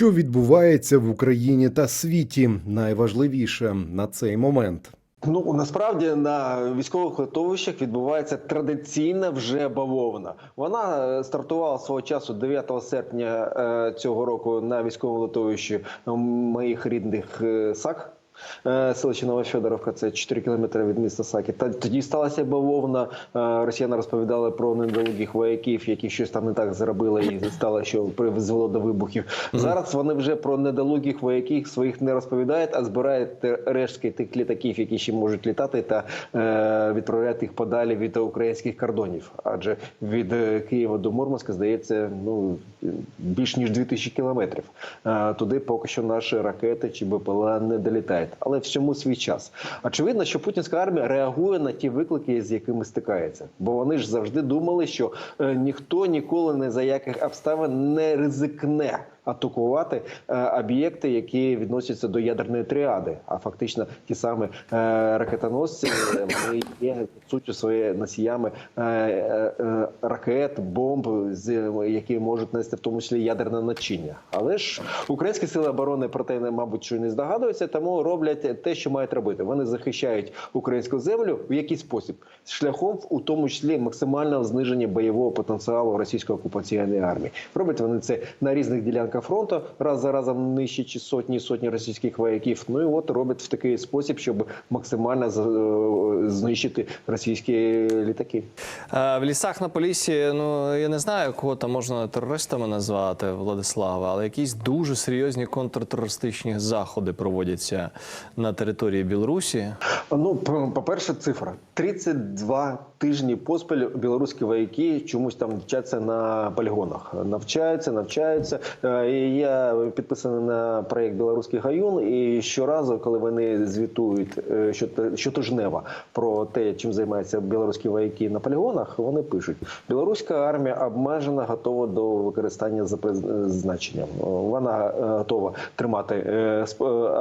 Що відбувається в Україні та світі? Найважливіше на цей момент. Ну насправді на військових литовищах відбувається традиційна вже бавовна. Вона е, стартувала свого часу 9 серпня е, цього року на військовому литовищі моїх рідних е, САК. Е, Селище Новофедоровка, це 4 кілометри від міста Саки. Та тоді сталася бавовна. Е, Росіяни розповідали про недолугих вояків, які щось там не так зробили, і стало, що призвело до вибухів. Зараз вони вже про недолугих вояків своїх не розповідають, а збирають рештки тих літаків, які ще можуть літати, та е, відправляють їх подалі від українських кордонів. Адже від Києва до Мурманська здається, ну більш ніж 2000 кілометрів. Туди поки що наші ракети чи БПЛА не долітають, але всьому свій час. Очевидно, що путінська армія реагує на ті виклики, з якими стикається, бо вони ж завжди думали, що е, ніхто ніколи не за яких обставин не ризикне. Атакувати е, об'єкти, які відносяться до ядерної тріади, а фактично ті самі е, ракетоносці е, вони є суттю своє носіями ракет, бомб, які можуть нести в тому числі ядерне начиння. Але ж українські сили оборони про те, мабуть, що не здогадуються, тому роблять те, що мають робити. Вони захищають українську землю в який спосіб шляхом, у тому числі максимального зниження бойового потенціалу російської окупаційної армії. Роблять вони це на різних ділянках фронту, раз за разом нищачи сотні і сотні російських вояків. Ну і от роблять в такий спосіб, щоб максимально е, знищити російські літаки. Е, В лісах на Поліссі, ну я не знаю, кого там можна терористами назвати Владислава, але якісь дуже серйозні контртерористичні заходи проводяться на території Білорусі. Ну, по- по-перше, цифра 32 тижні поспіль білоруські вояки чомусь там вчаться на полігонах. Навчаються, навчаються. Е, я підписаний на проєкт Білоруський гаюн. І щоразу, коли вони звітують е, щотижнево про те, чим займаються білоруські вояки на полігонах, вони пишуть: білоруська армія обмежена, готова до використання за призначенням. Вона е, готова тримати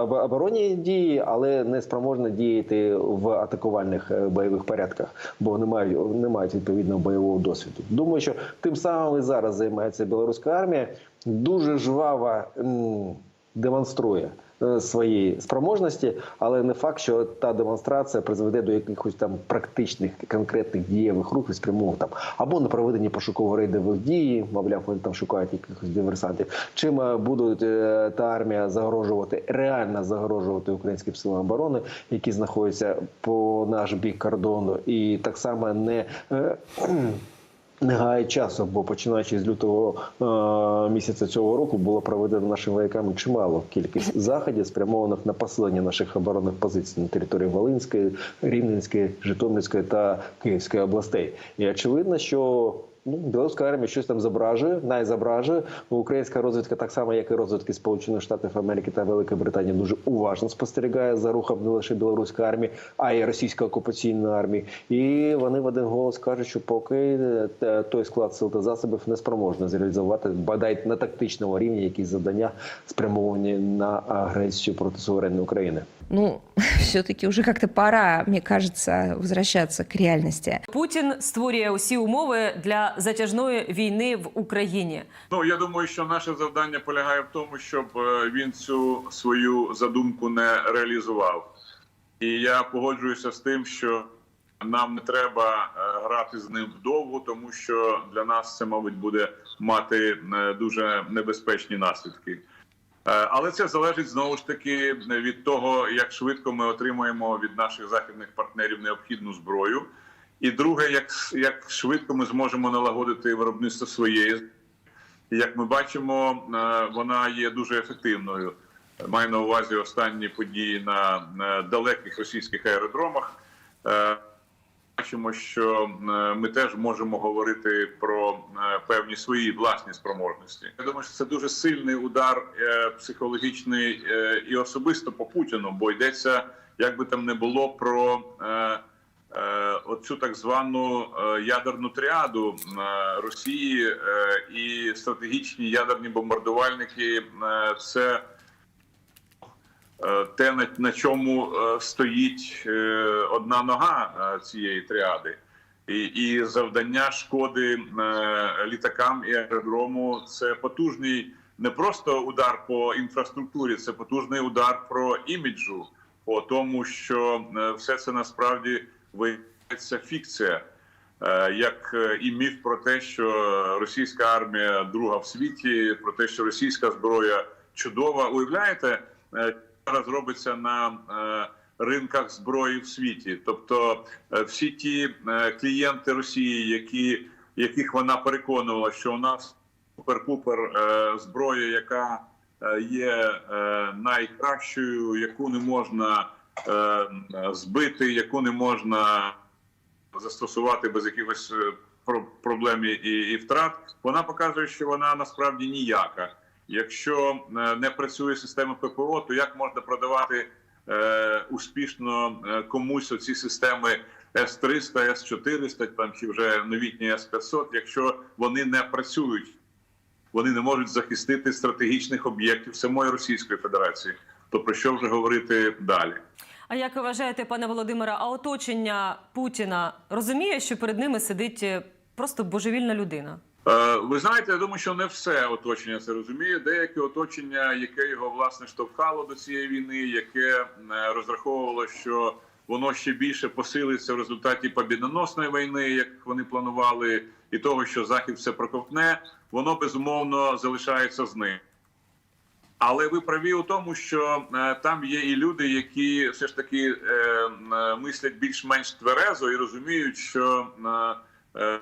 оборонні дії, але не спроможна діяти в атакувальних е, бойових порядках, бо не мають не мають відповідного бойового досвіду. Думаю, що тим самим і зараз займається білоруська армія. Дуже жваво демонструє е, свої спроможності, але не факт, що та демонстрація призведе до якихось там практичних конкретних дієвих рухів спрямованих там або на проведення пошуково-рейдових дій, мовляв, вони там шукають якихось диверсантів. Чим е, будуть е, та армія загрожувати, реально загрожувати українським силам оборони, які знаходяться по наш бік кордону, і так само не. Не гає часу, бо починаючи з лютого е, місяця цього року було проведено нашими вояками чимало кількість заходів, спрямованих на посилення наших оборонних позицій на території Волинської, Рівненської, Житомирської та Київської областей. І очевидно, що ну, білоруська армія щось там зображує, найзображує. Українська розвідка, так само як і розвідки Сполучених Штатів Америки та Великої Британії, дуже уважно спостерігає за рухом не лише білоруської армії, а й російської окупаційної армії. І вони в один голос кажуть, що поки е, той склад сил та засобів не спроможний зреалізувати бодай на тактичному рівні якісь завдання спрямовані на агресію проти суверенної України. Ну, все-таки уже как-то пора, мне кажется, возвращаться к реальности. Путін створює усі умови для затяжної війни в Україні. Ну я думаю, що наше завдання полягає в тому, щоб е, він цю свою задумку не реалізував. І я погоджуюся з тим, що нам не треба е, грати з ним вдовго, тому що для нас це, мабуть, буде мати е, дуже небезпечні наслідки. Е, Але це залежить знову ж таки від того, як швидко ми отримаємо від наших західних партнерів необхідну зброю. І друге, як, як швидко ми зможемо налагодити виробництво своєї Як ми бачимо, е, вона є дуже ефективною. Маю на увазі останні події на, на далеких російських аеродромах. Бачимо, що е, ми теж можемо говорити про е, певні свої власні спроможності. Я думаю, що це дуже сильний удар е, психологічний і особисто по Путіну, бо йдеться, як би там не було, про оцю так звану ядерну тріаду Росії і стратегічні ядерні бомбардувальники. Це те, на, чому е, стоїть е, одна нога е, цієї тріади. І, і завдання шкоди е, літакам і аеродрому це потужний не просто удар по інфраструктурі, це потужний удар про іміджу, по тому, що е, все це насправді виявляється фікція. Е, як е, і міф про те, що російська армія друга в світі, про те, що російська зброя чудова. Уявляєте, е, зараз робиться на е, ринках зброї в світі. Тобто, е, всі ті е, клієнти Росії, які яких вона переконувала, що у нас супер-пупер зброя, яка є найкращою, яку не можна збити, яку не можна застосувати без якихось про- проблем і втрат, вона показує, що вона насправді ніяка. Якщо е, не працює система ППО, то як можна продавати е, успішно е, комусь оці системи С-300, С-400, там чи вже новітні С-500, якщо вони не працюють, вони не можуть захистити стратегічних об'єктів самої Російської Федерації. То про що вже говорити далі? А як ви вважаєте, пане Володимире, а оточення Путіна розуміє, що перед ними сидить е, просто божевільна людина? Е, Ви знаєте, я думаю, що не все оточення це розуміє. Деяке оточення, яке його власне штовхало до цієї війни, яке е, розраховувало, що воно ще більше посилиться в результаті побідоносної війни, як вони планували, і того, що захід все проковтне, воно безумовно залишається з ним. Але ви праві у тому, що е, там є і люди, які все ж таки мислять більш-менш тверезо і розуміють, що е,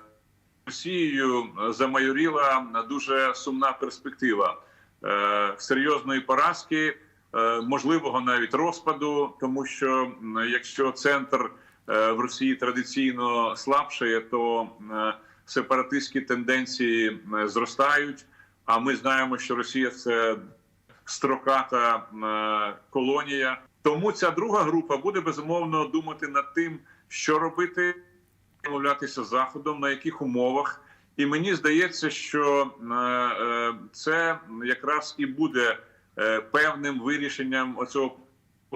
Росією замайоріла дуже сумна перспектива е, серйозної поразки, е, можливого навіть розпаду, тому що якщо центр е, в Росії традиційно слабшає, то е, сепаратистські тенденції е, зростають. А ми знаємо, що Росія це строката е, колонія. Тому ця друга група буде безумовно думати над тим, що робити, домовлятися з заходом, на яких умовах. І мені здається, що е, е, це якраз і буде е, певним вирішенням оцього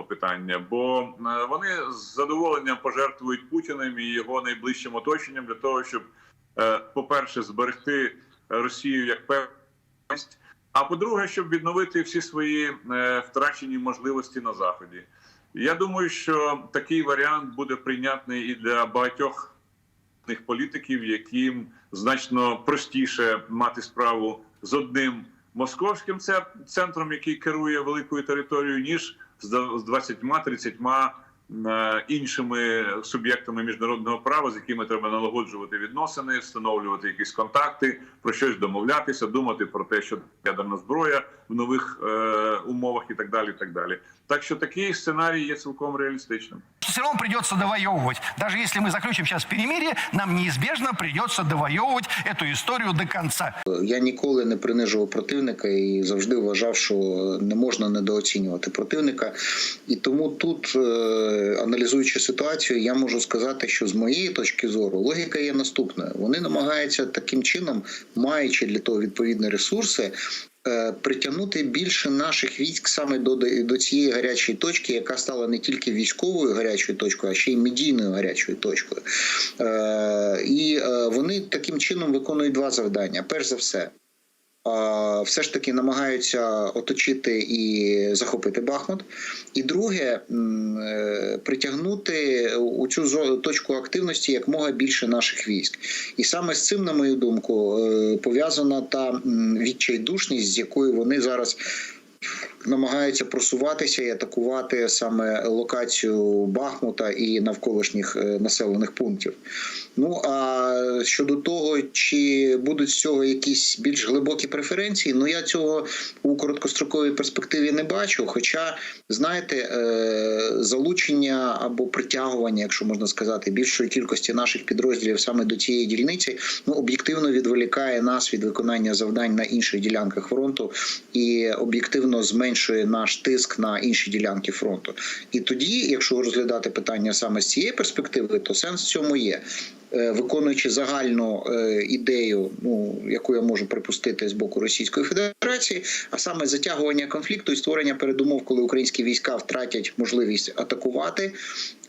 питання, бо вони з задоволенням пожертвують Путіним і його найближчим оточенням для того, щоб, по-перше, зберегти Росію як певність, а по-друге, щоб відновити всі свої втрачені можливості на заході. Я думаю, що такий варіант буде прийнятний і для багатьох політиків, яким значно простіше мати справу з одним московським це- центром, який керує великою територією, ніж з з 20-30 е, іншими суб'єктами міжнародного права, з якими треба налагоджувати відносини, встановлювати якісь контакти, про щось домовлятися, думати про те, що ядерна зброя в нових е, умовах і так далі. І так далі. Так що такий сценарій є цілком реалістичним. все равно придется довоевывать. Даже если мы заключим сейчас перемирие, нам неизбежно придется довоевывать эту историю до конца. Я ніколи не принижував противника і завжди вважав, що не можна недооцінювати противника. І тому тут, е, аналізуючи ситуацію, я можу сказати, що з моєї точки зору логіка є наступною: вони намагаються таким чином, маючи для того відповідні ресурси. е, Притягнути більше наших військ саме до, до цієї гарячої точки, яка стала не тільки військовою гарячою точкою, а ще й медійною гарячою точкою. Е, і е, вони таким чином виконують два завдання: перш за все, все ж таки намагаються оточити і захопити Бахмут. І друге, е, притягнути у цю точку активності якмога більше наших військ. І саме з цим, на мою думку, е, пов'язана та відчайдушність, з якою вони зараз. Намагаються просуватися і атакувати саме локацію Бахмута і навколишніх е, населених пунктів. Ну а щодо того, чи будуть з цього якісь більш глибокі преференції, ну я цього у короткостроковій перспективі не бачу. Хоча, знаєте, е, залучення або притягування, якщо можна сказати, більшої кількості наших підрозділів саме до цієї дільниці, ну об'єктивно відволікає нас від виконання завдань на інших ділянках фронту і об'єктивно зменшує наш тиск на інші ділянки фронту. І тоді, якщо розглядати питання саме з цієї перспективи, то сенс в цьому є. Е, виконуючи загальну е, ідею, ну яку я можу припустити з боку Російської Федерації, а саме затягування конфлікту і створення передумов, коли українські війська втратять можливість атакувати.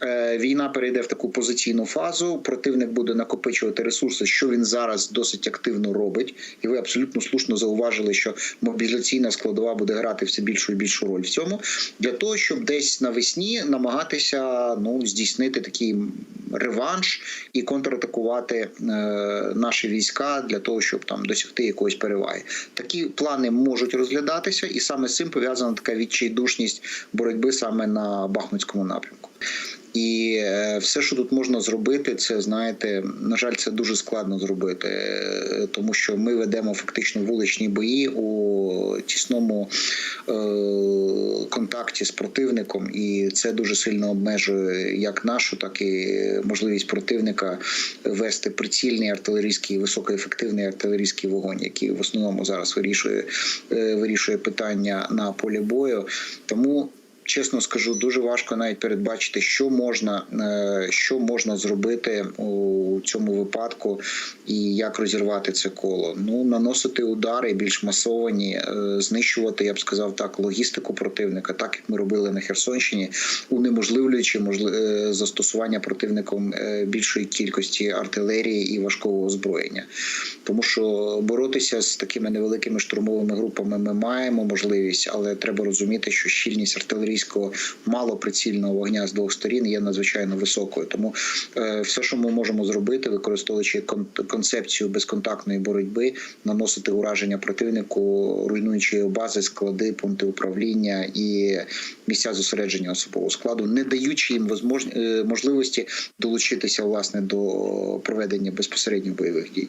Е, Війна перейде в таку позиційну фазу. Противник буде накопичувати ресурси, що він зараз досить активно робить. І ви абсолютно слушно зауважили, що мобілізаційна складова буде грати все більшу і більшу роль в цьому для того, щоб десь навесні намагатися ну здійснити такий реванш і контратакувати е, наші війська для того, щоб там досягти якоїсь переваги. Такі плани можуть розглядатися, і саме з цим пов'язана така відчайдушність боротьби саме на Бахмутському напрямку. І е, все, що тут можна зробити, це знаєте, на жаль, це дуже складно зробити, е, тому що ми ведемо фактично вуличні бої у тісному е, контакті з противником, і це дуже сильно обмежує як нашу, так і можливість противника вести прицільний артилерійський високоефективний артилерійський вогонь, який в основному зараз вирішує, е, вирішує питання на полі бою. Тому чесно скажу, дуже важко навіть передбачити, що можна, е, що можна зробити у цьому випадку і як розірвати це коло. Ну наносити удари більш масовані, е, знищувати, я б сказав так, логістику противника, так як ми робили на Херсонщині, унеможливлюючи можли- е, застосування противником більшої кількості артилерії і важкого озброєння. Тому що боротися з такими невеликими штурмовими групами ми маємо можливість, але треба розуміти, що щільність артилерійського малоприцільного вогня з двох сторін є надзвичайно високою. Тому е, все, що ми можемо зробити, використовуючи кон- концепцію безконтактної боротьби, наносити ураження противнику, руйнуючи його бази, склади, пункти управління і місця зосередження особового складу, не даючи їм е, можливості долучитися власне до проведення безпосередньо бойових дій.